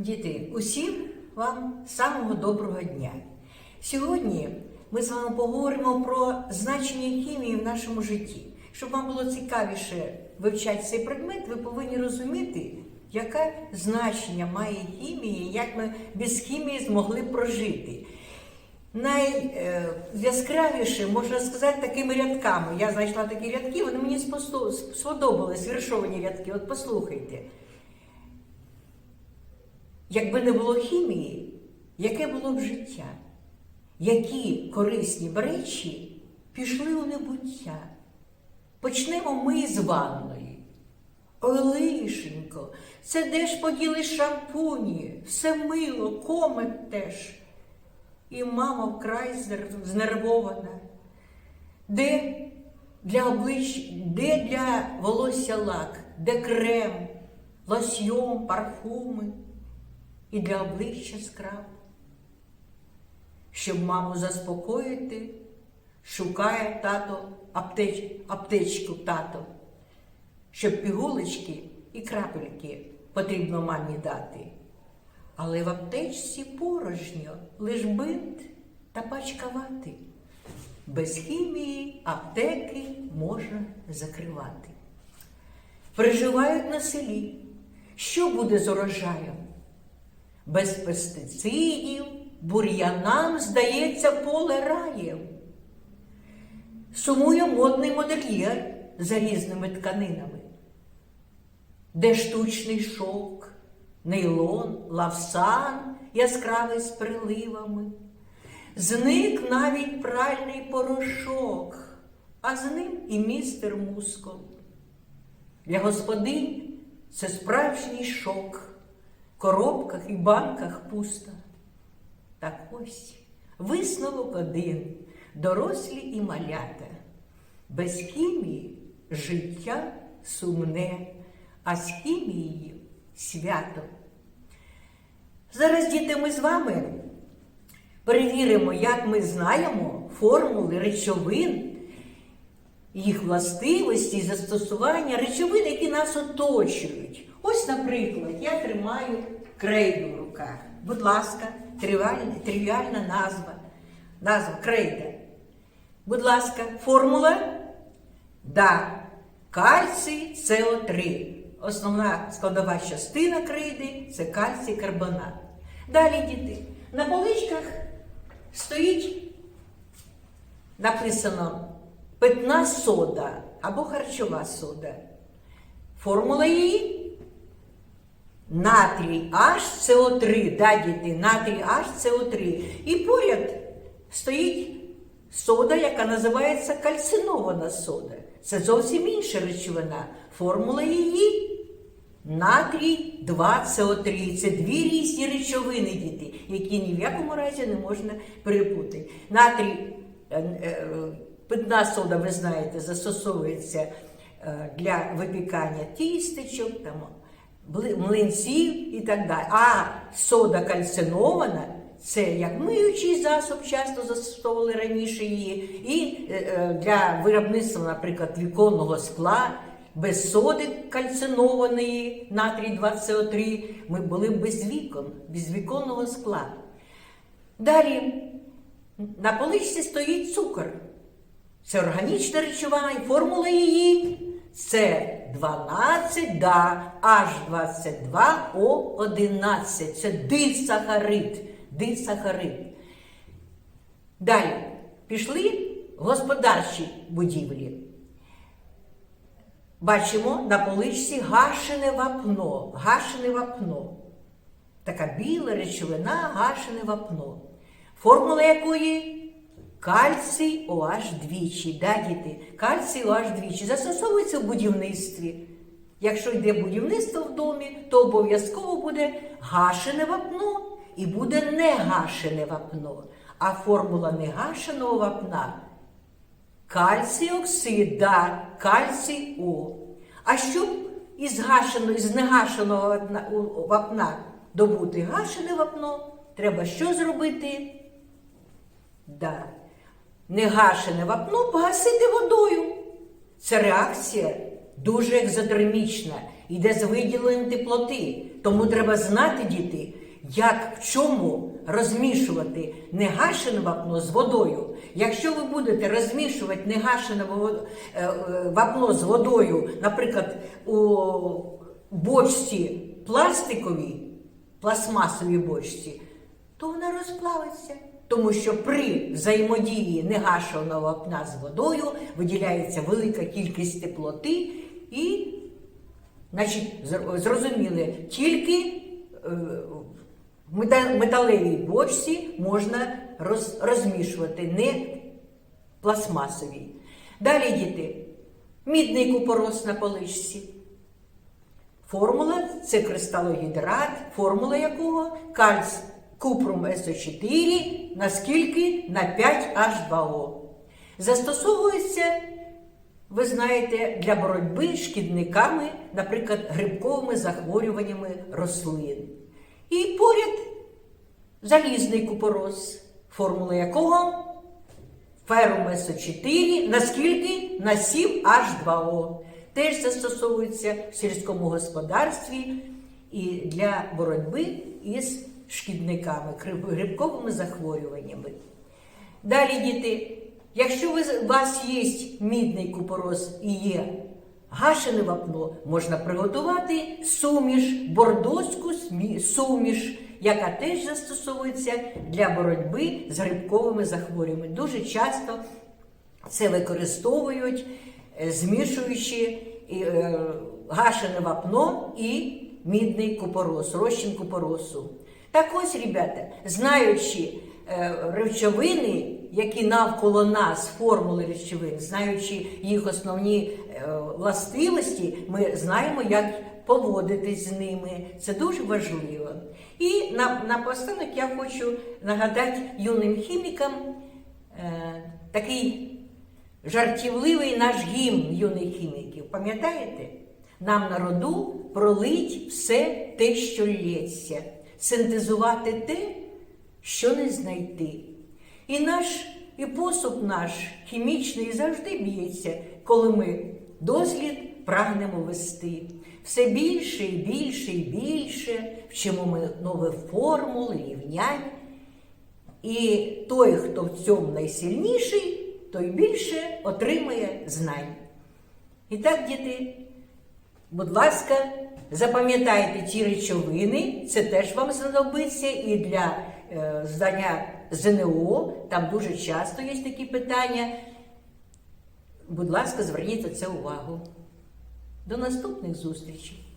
Діти, усім вам самого доброго дня. Сьогодні ми з вами поговоримо про значення хімії в нашому житті. Щоб вам було цікавіше вивчати цей предмет, ви повинні розуміти, яке значення має хімія, як ми без хімії змогли прожити. Найяскравіше можна сказати такими рядками. Я знайшла такі рядки, вони мені сподобались, віршовані рядки. От послухайте. Якби не було хімії, яке було б життя? Які корисні речі пішли у небуття? Почнемо ми з ванної. Ой, лишенько, це де ж поділи шампуні, все мило, комет теж. І мама вкрай знервована. Де для облич, де для волосся лак, де крем, лосьйон, парфуми і для обличчя скраб. Щоб маму заспокоїти, шукає тато аптеч, аптечку тато, щоб пігулочки і крапельки потрібно мамі дати. Але в аптечці порожньо, лиш бинт та пачка вати. Без хімії аптеки можна закривати. Приживають на селі. Що буде з урожаєм? Без пестицидів бур'янам здається поле раєм. Сумує модний модельєр за різними тканинами, де штучний шовк, нейлон, лавсан яскравий з приливами. Зник навіть пральний порошок, а з ним і містер мускул. Для господинь це справжній шок. Коробках і банках пусто. Так ось висновок один, дорослі і малята. Без хімії життя сумне, а з хімією свято. Зараз, діти, ми з вами перевіримо, як ми знаємо формули речовин, їх властивості застосування речовин, які нас оточують. Ось, наприклад, я тримаю крейду в руках. Будь ласка, тривіальна, тривіальна назва. Назва крейда. Будь ласка, формула? Да. Кальцій СО3. Основна складова частина крейди це кальцій карбонат. Далі, діти, на поличках стоїть написано питна сода або харчова сода. Формула її натрій HCO3, да, діти, натрій HCO3. І поряд стоїть сода, яка називається кальцинована сода. Це зовсім інша речовина. Формула її натрій 2СО3. Це дві різні речовини, діти, які ні в якому разі не можна перепутати. Натрій, е, е, питна сода, ви знаєте, застосовується е, для випікання тістечок, там, млинців і так далі. А сода кальцинована це як миючий засоб, часто застосовували раніше її, і е, е, для виробництва, наприклад, віконного скла. Без соди кальцинованої натрій 2СО3 ми були без вікон, без віконного скла. Далі на поличці стоїть цукор. Це органічна речовина і формула її це 12 да, H22O11. Це дисахарид. Дисахарид. Далі пішли господарчі будівлі. Бачимо на поличці гашене вапно. Гашене вапно. Така біла речовина, гашене вапно. Формула якої? Кальцій OH двічі. Да, діти? Кальцій OH двічі. Застосовується в будівництві. Якщо йде будівництво в домі, то обов'язково буде гашене вапно і буде негашене вапно. А формула негашеного вапна Кальцій оксид, да, кальцій О. А щоб із гашеного, із негашеного вапна добути гашене вапно, треба що зробити? Да. Негашене вапно погасити водою. Це реакція дуже екзотермічна, йде з виділенням теплоти. Тому треба знати, діти, як в чому розмішувати негашене вапно з водою. Якщо ви будете розмішувати негашене е, вапно з водою, наприклад, у бочці пластиковій, пластмасовій бочці, то вона розплавиться. Тому що при взаємодії негашеного вапна з водою виділяється велика кількість теплоти і Значить, зрозуміли, тільки е, в металевій бочці можна роз, розмішувати, не пластмасовій. Далі діти, мідний купорос на поличці. Формула це кристалогідрат, формула якого кальц купрум СО4 на скільки? На 5H2O. Застосовується ви знаєте, для боротьби з шкідниками, наприклад, грибковими захворюваннями рослин. І поряд залізний купорос, формула якого ферум СО4, наскільки на 7H2O. Теж застосовується в сільському господарстві і для боротьби із шкідниками, грибковими захворюваннями. Далі, діти, якщо у вас є мідний купорос і є гашене вапно, можна приготувати суміш, бордоську суміш, яка теж застосовується для боротьби з грибковими захворюваннями. Дуже часто це використовують, е, змішуючи е, гашене вапно і мідний купорос, розчин купоросу. Так ось, ребята, знаючи е, речовини, які навколо нас, формули речовин, знаючи їх основні е, властивості, ми знаємо, як поводитись з ними. Це дуже важливо. І на, напостанок я хочу нагадати юним хімікам е, такий жартівливий наш гімн юних хіміків. Пам'ятаєте? Нам на роду пролить все те, що лється, синтезувати те, що не знайти. І наш і посуд наш хімічний завжди б'ється, коли ми дослід прагнемо вести. Все більше і більше і більше вчимо ми нові формули, рівнянь. І той, хто в цьому найсильніший, той більше отримає знань. І так, діти, будь ласка, запам'ятайте ті речовини, це теж вам знадобиться і для е, здання ЗНО, там дуже часто є такі питання. Будь ласка, зверніть на це увагу. До наступних зустрічей!